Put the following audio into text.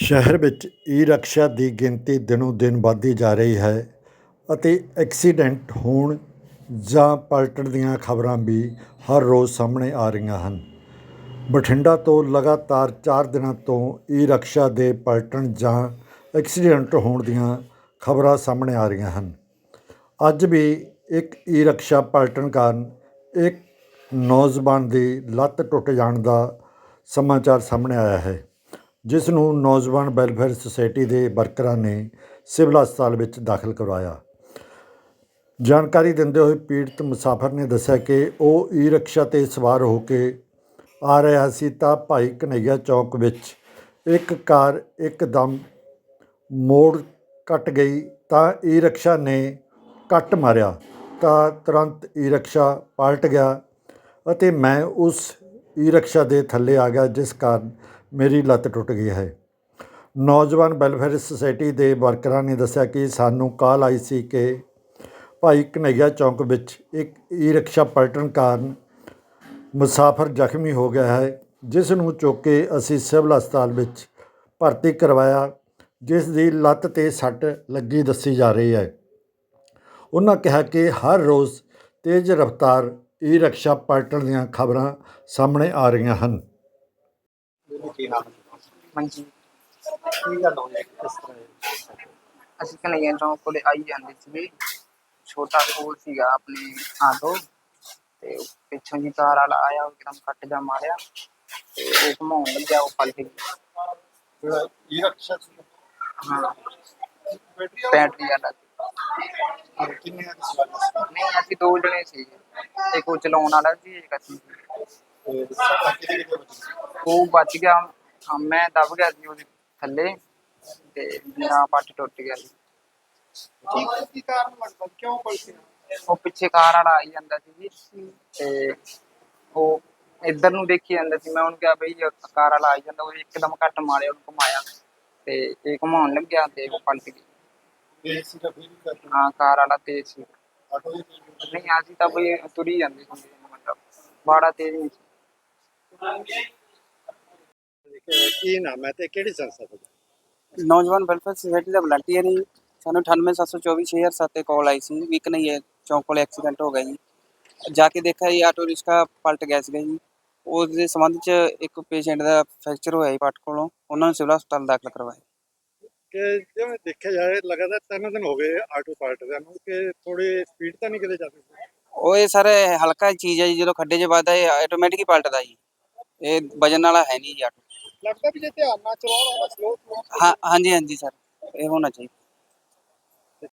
ਸ਼ਹਿਰ ਵਿੱਚ ਈ ਰਕਸ਼ਾ ਦੀ ਗਿਣਤੀ ਦਿਨੋ ਦਿਨ ਵੱਧਦੀ ਜਾ ਰਹੀ ਹੈ ਅਤੇ ਐਕਸੀਡੈਂਟ ਹੋਣ ਜਾਂ ਪਲਟਣ ਦੀਆਂ ਖਬਰਾਂ ਵੀ ਹਰ ਰੋਜ਼ ਸਾਹਮਣੇ ਆ ਰਹੀਆਂ ਹਨ। ਬਠਿੰਡਾ ਤੋਂ ਲਗਾਤਾਰ ਚਾਰ ਦਿਨਾਂ ਤੋਂ ਈ ਰਕਸ਼ਾ ਦੇ ਪਲਟਣ ਜਾਂ ਐਕਸੀਡੈਂਟ ਹੋਣ ਦੀਆਂ ਖਬਰਾਂ ਸਾਹਮਣੇ ਆ ਰਹੀਆਂ ਹਨ। ਅੱਜ ਵੀ ਇੱਕ ਈ ਰਕਸ਼ਾ ਪਲਟਣ ਕਾਰਨ ਇੱਕ ਨੌਜਵਾਨ ਦੀ ਲੱਤ ਟੁੱਟ ਜਾਣ ਦਾ ਸਮਾਚਾਰ ਸਾਹਮਣੇ ਆਇਆ ਹੈ। ਜਿਸ ਨੂੰ ਨੌਜਵਾਨ ਵੈਲਫੇਅਰ ਸੁਸਾਇਟੀ ਦੇ ਵਰਕਰਾਂ ਨੇ ਸਿਵਲ ਹਸਪਤਾਲ ਵਿੱਚ ਦਾਖਲ ਕਰਵਾਇਆ। ਜਾਣਕਾਰੀ ਦਿੰਦੇ ਹੋਏ ਪੀੜਤ ਮੁਸਾਫਰ ਨੇ ਦੱਸਿਆ ਕਿ ਉਹ ਈ ਰਕਸ਼ਾ ਤੇ ਸਵਾਰ ਹੋ ਕੇ ਆ ਰਿਹਾ ਸੀ ਤਾਂ ਭਾਈ ਕਨਈਆ ਚੌਕ ਵਿੱਚ ਇੱਕ ਕਾਰ ਇੱਕਦਮ ਮੋੜ ਕੱਟ ਗਈ ਤਾਂ ਈ ਰਕਸ਼ਾ ਨੇ ਕੱਟ ਮਾਰਿਆ ਤਾਂ ਤੁਰੰਤ ਈ ਰਕਸ਼ਾ ਪਲਟ ਗਿਆ ਅਤੇ ਮੈਂ ਉਸ ਈ ਰਕਸ਼ਾ ਦੇ ਥੱਲੇ ਆ ਗਿਆ ਜਿਸ ਕਾਰਨ ਮੇਰੀ ਲੱਤ ਟੁੱਟ ਗਈ ਹੈ। ਨੌਜਵਾਨ ਵੈਲਫੇਅਰ ਸੁਸਾਇਟੀ ਦੇ ਵਰਕਰਾਂ ਨੇ ਦੱਸਿਆ ਕਿ ਸਾਨੂੰ ਕਾਲ ਆਈ ਸੀ ਕਿ ਭਾਈ ਕਨਈਆ ਚੌਂਕ ਵਿੱਚ ਇੱਕ ਈ ਰਕਸ਼ਾ ਪਲਟਣ ਕਾਰਨ ਮੁਸਾਫਰ ਜ਼ਖਮੀ ਹੋ ਗਿਆ ਹੈ, ਜਿਸ ਨੂੰ ਚੁੱਕ ਕੇ ਅਸੀਂ ਸਿਵਲ ਹਸਪਤਾਲ ਵਿੱਚ ਭਰਤੀ ਕਰਵਾਇਆ, ਜਿਸ ਦੀ ਲੱਤ ਤੇ ਸੱਟ ਲੱਗੀ ਦੱਸੀ ਜਾ ਰਹੀ ਹੈ। ਉਹਨਾਂ ਕਿਹਾ ਕਿ ਹਰ ਰੋਜ਼ ਤੇਜ਼ ਰਫ਼ਤਾਰ ਈ ਰਕਸ਼ਾ ਪਲਟਣ ਦੀਆਂ ਖਬਰਾਂ ਸਾਹਮਣੇ ਆ ਰਹੀਆਂ ਹਨ। ਕੀ ਨਾਮ ਹੈ? ਹਾਂਜੀ ਕੀ ਗੱਲ ਹੋਈ ਕਿਸ ਤਰ੍ਹਾਂ ਇਹ? ਅਸੀਂ ਕਨਈਆ ਚੌਂਕ ਕੋਲੇ ਆਈ ਜਾਂਦੇ ਸੀਗੇ ਛੋਟਾ ਕੋਲ ਸੀਗਾ ਆਪਣੇ ਆਟੋ ਤੇ ਪਿੱਛੋਂ ਜੀ ਕਾਰ ਵਾਲਾ ਆਇਆ ਉਹ ਇੱਕਦਮ ਕੱਟ ਜਾ ਮਾਰਿਆ ਤੇ ਉਹ ਘਮਾਉਣ ਲੱਗਿਆ, ਉਹ ਪਲਟ ਗਈ ਜਿਹੜਾ ਇਹ ਰਕਸ਼ਾ ਸੀ ਹਾਂ ਬੈਟਰੀ ਵਾਲਾ? ਬੈਟਰੀ ਵਾਲਾ ਔਰ ਕਿੰਨੇ ਆ ਸਵਾਲ ਨਹੀਂ, ਅਸੀਂ ਦੋ ਜਣੇ ਸੀ ਇੱਕ ਉਹ ਚਲਾਉਣ ਵਾਲਾ ਸੀ, ਇੱਕ ਅਸੀਂ ਤੇ? ਉਹ ਬਚ ਗਿਆ ਹਾਂ, ਮੈਂ ਦਬ ਗਿਆ ਸੀ ਉਹਦੇ ਥੱਲੇ ਤੇ ਮੇਰਾ ਪੱਟ ਟੁੱਟ ਗਿਆ ਸੀ। ਕੀ ਕਾਰਨ ਕਿਉਂ ਉਹ ਪਿੱਛੇ ਕਾਰ ਵਾਲਾ ਆਈ ਜਾਂਦਾ ਸੀ ਜੀ ਤੇ ਉਹ ਇੱਧਰ ਨੂੰ ਦੇਖੀ ਜਾਂਦਾ ਸੀ। ਮੈਂ ਉਹਨੂੰ ਕਿਹਾ ਬਈ ਇਹ ਕਾਰ ਵਾਲਾ ਆਈ ਜਾਂਦਾ ਉਹ ਇੱਕਦਮ ਕੱਟ ਮਾਰਿਆ ਉਹਨੂੰ ਘੁਮਾਇਆ ਤੇ ਇਹ ਘੁਮਾਉਣ ਲੱਗਿਆ ਤੇ ਉਹ ਪਲਟ ਗਈ। ਇਹ ਸੀ ਤਾਂ ਵੀ ਕਰ ਹਾਂ ਕਾਰ ਵਾਲਾ ਤੇਜ਼ ਸੀ। ਆਟੋ ਦੀ ਨਹੀਂ ਅਸੀਂ ਤਾਂ ਬਈ ਤੁਰੀ ਜਾਂਦੇ ਸੀ। ਮਤਲਬ ਬਾੜਾ ਤੇਜ਼ ਨਹੀਂ ਸੀ। ਕੀ ਨਾਮ ਹੈ ਤੇ ਕਿਹੜੀ ਸੰਸਥਾ ਤੋਂ? ਨੌਜਵਾਨ ਵੈਲਫੇਅਰ ਸੁਸਾਇਟੀ ਦਾ ਵਲੰਟੀਅਰ ਹੀ ਸਾਨੂੰ 98724 ਤੇ ਕਾਲ ਆਈ ਸੀ। ਵੀ ਨਹੀਂ ਹੈ ਚੌਂਕ ਕੋਲ ਐਕਸੀਡੈਂਟ ਹੋ ਗਿਆ ਜੀ। ਜਾ ਕੇ ਦੇਖਿਆ ਜੀ ਆਟੋ ਰਿਕਸ਼ਾ ਪਲਟ ਗਿਆ ਸੀਗਾ ਜੀ। ਉਸ ਦੇ ਸੰਬੰਧ ਚ ਇੱਕ ਪੇਸ਼ੈਂਟ ਦਾ ਫ੍ਰੈਕਚਰ ਹੋਇਆ ਜੀ ਪੱਟ ਕੋਲੋਂ। ਉਹਨਾਂ ਨੂੰ ਸਿਵਲ ਹਸਪਤਾਲ ਦਾਖਲ ਕਰਵਾਇਆ। ਕਿ ਜਿਵੇਂ ਦੇਖਿਆ ਜਾਏ ਲਗਾਤਾਰ ਤਿੰਨ ਦਿਨ ਹੋ ਗਏ ਆਟੋ ਪਲਟਦਿਆਂ ਨੂੰ। ਕਿ ਥੋੜੀ ਸਪੀਡ ਤਾਂ ਨਹੀਂ ਕਿਤੇ ਜਾਂਦੀ ਉਹ ਇਹ ਸਰ ਹਲਕਾ ਚੀਜ਼ ਹੈ ਜੀ ਜਦੋਂ ਖੱਡੇ 'ਚ ਵੱਜਦਾ ਇਹ ਆਟੋਮੈਟਿਕ ਹੀ ਪਲਟਦਾ ਜੀ। ਇਹ ਵਜਨ ਵਾਲਾ ਹੈ ਨਹੀਂ ਜੀ ਆਟੋ ਲੱਗਦਾ ਵੀ ਜੇ ਧਿਆਨ ਨਾਲ ਚਲਾਉਣਾ ਸਲੋ ਹਾਂ ਹਾਂਜੀ ਹਾਂਜੀ ਸਰ ਇਹ ਹੋਣਾ ਚਾਹੀਦਾ।